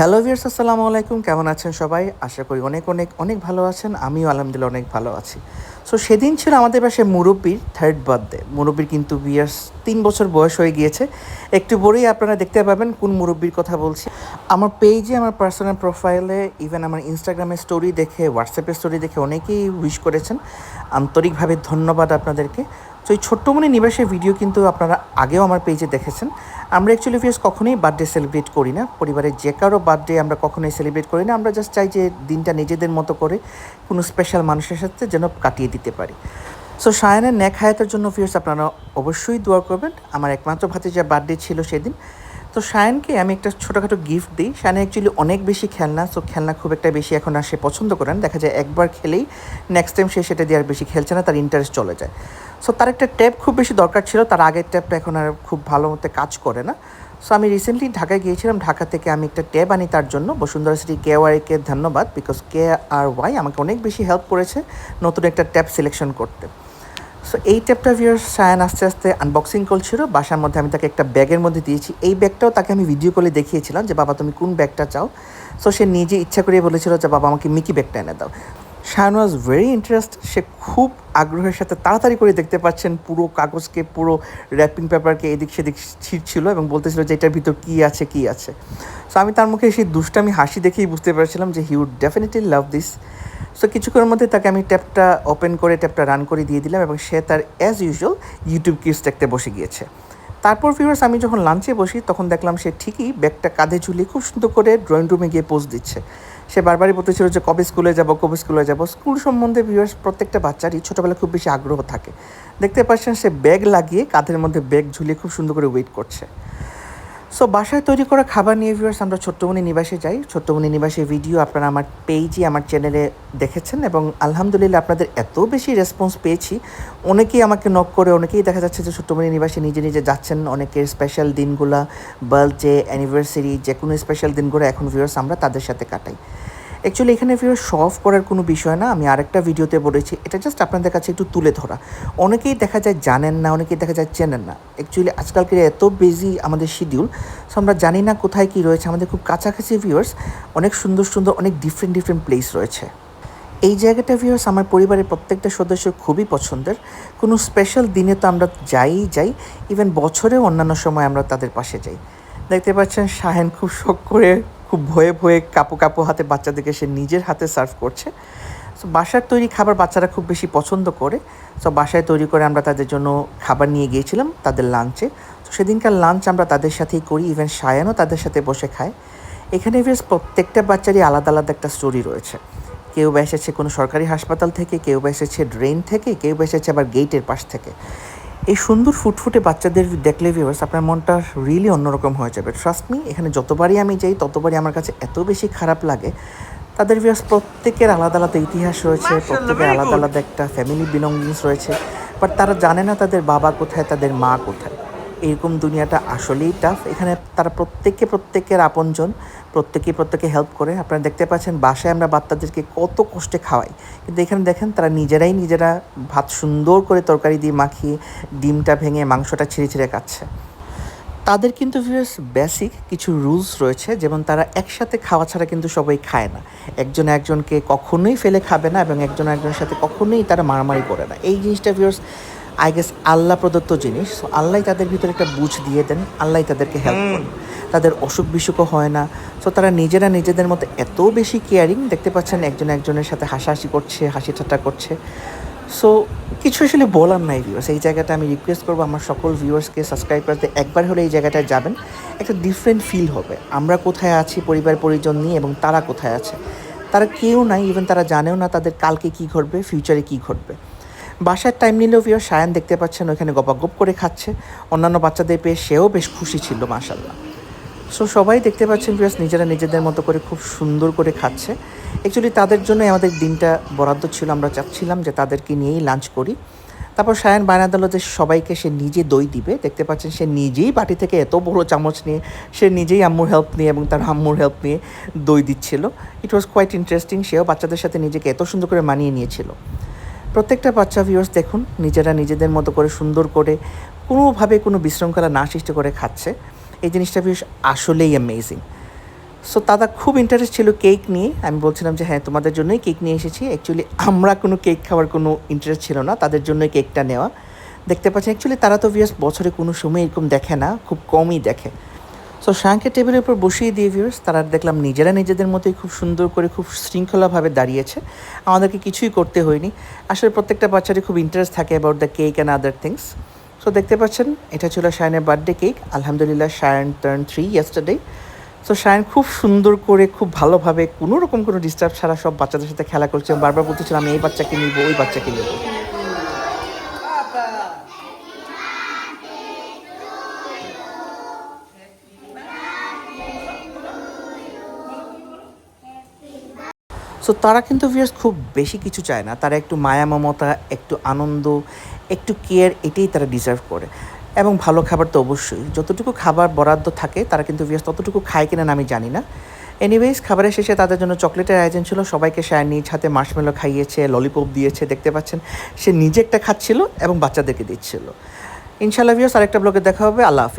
Hello viewers আসসালামু আলাইকুম। কেমন আছেন সবাই? আশা করি অনেক অনেক অনেক ভালো আছেন। আমিও আলহামদুলিল্লাহ অনেক ভালো আছি। সো সেদিন ছিল আমাদের পাশে মুরব্বীর থার্ড বার্থডে মুরব্বীর কিন্তু ভিয়ার্স তিন বছর বয়স হয়ে গিয়েছে। একটু পরেই আপনারা দেখতে পাবেন কোন মুরব্বীর কথা বলছি। আমার পেজে আমার পার্সোনাল প্রোফাইলে ইভেন আমার ইনস্টাগ্রামের স্টোরি দেখে হোয়াটসঅ্যাপের স্টোরি দেখে অনেকেই উইশ করেছেন। আন্তরিকভাবে ধন্যবাদ আপনাদেরকে। তো এই ছোট্ট ছোট্টমণি নিবাসের ভিডিও কিন্তু আপনারা আগেও আমার পেজে দেখেছেন। আমরা অ্যাকচুয়ালি ফিয়ার্স কখনোই বার্থডে সেলিব্রেট করি না। পরিবারের যে কারও বার্থডে আমরা কখনোই সেলিব্রেট করি না। আমরা জাস্ট চাই যে দিনটা নিজেদের মতো করে কোনো স্পেশাল মানুষের সাথে যেন কাটিয়ে দিতে পারি। সো সায়নের ন্যাক হায়াতের জন্য ফিয়ার্স আপনারা অবশ্যই দোয়া করবেন। আমার একমাত্র ভাতিজার বার্থডে ছিল সেদিন। তো সায়নকে আমি একটা ছোটোখাটো গিফট দিই। সায়ন অ্যাকচুয়ালি অনেক বেশি খেলনা সো খেলনা খুব একটা বেশি এখন আর সে পছন্দ করেন দেখা যায় একবার খেলেই নেক্সট টাইম সে সেটা দিয়ে আর বেশি খেলছে না, তার ইন্টারেস্ট চলে যায়। সো তার একটা ট্যাব খুব বেশি দরকার ছিল, তার আগের ট্যাবটা এখন আর খুব ভালো মতো কাজ করে না। সো আমি রিসেন্টলি ঢাকায় গিয়েছিলাম, ঢাকা থেকে আমি একটা ট্যাব আনি তার জন্য। বসুন্ধরা সিটি কে ওয়াইকে ধন্যবাদ বিকজ কে আর ওয়াই আমাকে অনেক বেশি হেল্প করেছে নতুন একটা ট্যাব সিলেকশন করতে। সো এই ট্যাপটা ভিউর সায়ান আস্তে আস্তে আনবক্সিং করছিল। বাসার মধ্যে আমি তাকে একটা ব্যাগের মধ্যে দিয়েছি। এই ব্যাগটাও তাকে আমি ভিডিও কলে দেখিয়েছিলাম যে, বাবা, তুমি কোন ব্যাগটা চাও? সো সে নিজে ইচ্ছা করে বলেছিল যে, বাবা, আমাকে মিকি ব্যাগটা এনে দাও। শায়ন ওয়াজ ভেরি ইন্টারেস্ট সে খুব আগ্রহের সাথে তাড়াতাড়ি করে দেখতে পাচ্ছেন, পুরো কাগজকে, পুরো র্যাপিং পেপারকে এদিক সেদিক ছিঁড়ছিল এবং বলতেছিল যে এটার ভিতর কী আছে কী আছে। সো আমি তার মুখে সেই দুষ্টামি, হাসি দেখেই বুঝতে পারছিলাম যে he would definitely love this so কিছুক্ষণের মধ্যে তাকে আমি ট্যাপটা ওপেন করে ট্যাপটা রান করে দিয়ে দিলাম এবং সে তার অ্যাজ ইউজুয়াল ইউটিউব কিডস দেখতে বসে গিয়েছে। তারপর ভিউয়ার্স আমি যখন লাঞ্চে বসি, তখন দেখলাম সে ঠিকই ব্যাগটা কাঁধে ঝুলিয়ে খুব সুন্দর করে ড্রয়িং রুমে গিয়ে পোজ দিচ্ছে। সে বারবারই বলতেছিল যে কবে স্কুলে যাব, কবে স্কুলে যাব। স্কুল সম্বন্ধে ভিউয়ার্স প্রত্যেকটা বাচ্চারই ছোটোবেলা খুব বেশি আগ্রহ থাকে। দেখতে পাচ্ছেন সে ব্যাগ লাগিয়ে কাঁধের মধ্যে ব্যাগ ঝুলিয়ে খুব সুন্দর করে ওয়েট করছে। সো বাসায় তৈরি করা খাবার নিয়ে ভিউয়ার্স আমরা ছোট্টমণি নিবাসে যাই। ছোট্টমণি নিবাসের ভিডিও আপনারা আমার পেজে আমার চ্যানেলে দেখেছেন এবং আলহামদুলিল্লাহ আপনাদের এত বেশি রেসপন্স পেয়েছি। অনেকেই আমাকে নক করে, অনেকেই দেখা যাচ্ছে যে ছোট্টমণি নিবাসে নিজে নিজে যাচ্ছেন। অনেকের স্পেশাল দিনগুলো বার্থডে অ্যানিভার্সারি যে কোনো স্পেশাল দিনগুলো এখন ভিউয়ার্স আমরা তাদের সাথে কাটাই। অ্যাকচুয়ালি এখানে শো অফ করার কোনো বিষয় না, আমি আরেকটা ভিডিওতে বলেছি। এটা জাস্ট আপনাদের কাছে একটু তুলে ধরা। অনেকেই দেখা যায় জানেন না, অনেকেই দেখা যায় চেনেন না। অ্যাকচুয়ালি আজকালকে এত বিজি আমাদের শিডিউল সো আমরা জানি না কোথায় কী রয়েছে। আমাদের খুব কাছাকাছি ভিউয়ার্স অনেক সুন্দর সুন্দর, অনেক ডিফারেন্ট ডিফারেন্ট প্লেস রয়েছে। এই জায়গাটা ভিউয়ার্স আমার পরিবারের প্রত্যেকটা সদস্য খুবই পছন্দের। কোনো স্পেশাল দিনে তো আমরা যাই যাই ইভেন বছরেও অন্যান্য সময় আমরা তাদের পাশে যাই। দেখতে পাচ্ছেন, শাহেন খুব শখ করে খুব ভয়ে ভয়ে কাপু কাপু হাতে বাচ্চাদেরকে সে নিজের হাতে সার্ভ করছে। সো বাসার তৈরি খাবার বাচ্চারা খুব বেশি পছন্দ করে। সো বাসায় তৈরি করে আমরা তাদের জন্য খাবার নিয়ে গিয়েছিলাম, তাদের লাঞ্চে তো সেদিনকার লাঞ্চ আমরা তাদের সাথেই করি ইভেন সায়ানও তাদের সাথে বসে খায়। এখানে বেশ প্রত্যেকটা বাচ্চারই আলাদা আলাদা একটা স্টোরি রয়েছে। কেউ বা এসেছে কোনো সরকারি হাসপাতাল থেকে, কেউ বা এসেছে ড্রেন থেকে, কেউ বা এসেছে আবার গেটের পাশ থেকে। এই সুন্দর ফুটফুটে বাচ্চাদের দেখলে ভিউয়ার্স আপনার মনটা রিয়েলি অন্যরকম হয়ে যাবে। ট্রাস্ট মি এখানে যতবারই আমি যাই ততবারই আমার কাছে এত বেশি খারাপ লাগে। তাদের ভিউয়ার্স প্রত্যেকের আলাদা আলাদা ইতিহাস রয়েছে প্রত্যেকের আলাদা আলাদা একটা ফ্যামিলি বিলঙ্গিংস রয়েছে। বাট তারা জানে না তাদের বাবা কোথায় তাদের মা কোথায়। এরকম দুনিয়াটা আসলেই টাফ এখানে তারা প্রত্যেকে প্রত্যেকের আপনজন প্রত্যেকে প্রত্যেকে হেল্প করে। আপনারা দেখতে পাচ্ছেন বাসায় আমরা বাচ্চাদেরকে কত কষ্টে খাওয়াই। কিন্তু এখানে দেখেন, তারা নিজেরাই নিজেরা ভাত সুন্দর করে তরকারি দিয়ে মাখিয়ে ডিমটা ভেঙে মাংসটা ছিঁড়ে ছিঁড়ে খাচ্ছে। তাদের কিন্তু ভিউয়ার্স বেসিক কিছু রুলস রয়েছে, যেমন তারা একসাথে খাওয়া ছাড়া কিন্তু সবাই খায় না। একজন একজনকে কখনোই ফেলে খাবে না এবং একজন একজনের সাথে কখনোই তারা মারামারি করে না। এই জিনিসটা ভিউয়ার্স আই গেস আল্লাহ প্রদত্ত জিনিস সো আল্লাহ তাদের ভিতরে একটা বুঝ দিয়ে দেন আল্লাহ তাদেরকে হেল্প করেন। তাদের অসুখ বিসুখও হয় না। সো তারা নিজেরা নিজেদের মতো এত বেশি কেয়ারিং দেখতে পাচ্ছেন একজন একজনের সাথে হাসাহাসি করছে হাসি ঠাট্টা করছে। সো কিছু আসলে বলার নাই ভিউয়ার্স এই জায়গাটা আমি রিকোয়েস্ট করব আমার সকল ভিউয়ার্সকে সাবস্ক্রাইব করতে একবার হলে এই জায়গাটায় যাবেন। একটা ডিফারেন্ট ফিল হবে আমরা কোথায় আছি পরিবার পরিজন নিয়ে এবং তারা কোথায় আছে। তারা কেউ নাই ইভেন তারা জানেও না তাদের কালকে কী ঘটবে ফিউচারে কী ঘটবে। বাসার টাইম নিলেও ভিও সায়ান দেখতে পাচ্ছেন, ওইখানে গপাগপ করে খাচ্ছে। অন্যান্য বাচ্চাদের পেয়ে সেও বেশ খুশি ছিল মাসাল্লাহ সো সবাই দেখতে পাচ্ছেন বিকজ নিজেরা নিজেদের মতো করে খুব সুন্দর করে খাচ্ছে। অ্যাকচুয়ালি তাদের জন্যই আমাদের দিনটা বরাদ্দ ছিল, আমরা চাচ্ছিলাম যে তাদেরকে নিয়েই লাঞ্চ করি। তারপর সায়ান বায়না দিল যে সবাইকে সে নিজে দই দিবে। দেখতে পাচ্ছেন সে নিজেই বাটি থেকে এত বড় চামচ নিয়ে, সে নিজেই আম্মুর হেল্প নিয়ে এবং তার আম্মুর হেল্প নিয়ে দই দিচ্ছিল। ইট ওয়াজ কোয়াইট ইন্টারেস্টিং সেও বাচ্চাদের সাথে নিজেকে এত সুন্দর করে মানিয়ে নিয়েছিল। প্রত্যেকটা বাচ্চা ভিউয়ার্স দেখুন, নিজেরা নিজেদের মতো করে সুন্দর করে কোনোভাবে কোনো বিশৃঙ্খলা না সৃষ্টি করে খাচ্ছে। এই জিনিসটা বেশ আসলেই অ্যামেজিং সো দাদা খুব ইন্টারেস্ট ছিল কেক নিয়ে। আমি বলছিলাম যে হ্যাঁ তোমাদের জন্যই কেক নিয়ে এসেছি। অ্যাকচুয়ালি আমরা কোনো কেক খাওয়ার কোনো ইন্টারেস্ট ছিল না। তাদের জন্যই কেকটা নেওয়া। দেখতে পাচ্ছেন অ্যাকচুয়ালি তারা তো ভিউয়ার্স বছরে কোনো সময় এরকম দেখে না, খুব কমই দেখে। সো শাঙ্কে টেবিলের উপর বসিয়ে দিয়ে ভিউয়ার্স তারা দেখলাম নিজেরা নিজেদের মতোই খুব সুন্দর করে, খুব শৃঙ্খলাভাবে দাঁড়িয়েছে। আমাদেরকে কিছুই করতে হয়নি। আসলে প্রত্যেকটা বাচ্চারই খুব ইন্টারেস্ট থাকে about the cake and other things so দেখতে পাচ্ছেন, এটা ছিল শায়নের বার্থডে কেক আলহামদুলিল্লাহ Shayan turn three yesterday so Shayan খুব সুন্দর করে, খুব ভালোভাবে কোনো রকম কোনো ডিস্টার্ব ছাড়া সব বাচ্চাদের সাথে খেলা করছে। বারবার বলতেছিলাম আমি এই বাচ্চাকে নিব, ওই বাচ্চাকে নিব। সো তারা কিন্তু ভিউয়ার্স খুব বেশি কিছু চায় না। তারা একটু মায়া, মমতা, একটু আনন্দ, একটু কেয়ার এটাই তারা ডিজার্ভ করে। এবং ভালো খাবার তো অবশ্যই। যতটুকু খাবার বরাদ্দ থাকে, তারা কিন্তু ভিউয়ার্স ততটুকু খায় কিনা আমি জানি না। এনিওয়েজ খাবারের শেষে তাদের জন্য চকলেটের আয়োজন ছিল। সবাইকে সে নিজ হাতে মার্শমেলো খাইয়েছে ললিপপ দিয়েছে, দেখতে পাচ্ছেন। সে নিজে একটা খাচ্ছিল এবং বাচ্চাদেরকে দিচ্ছিল। ইনশাল্লাহ ভিউয়ার্স আরেকটা ব্লগে দেখা হবে। আল্লাহ হাফিজ।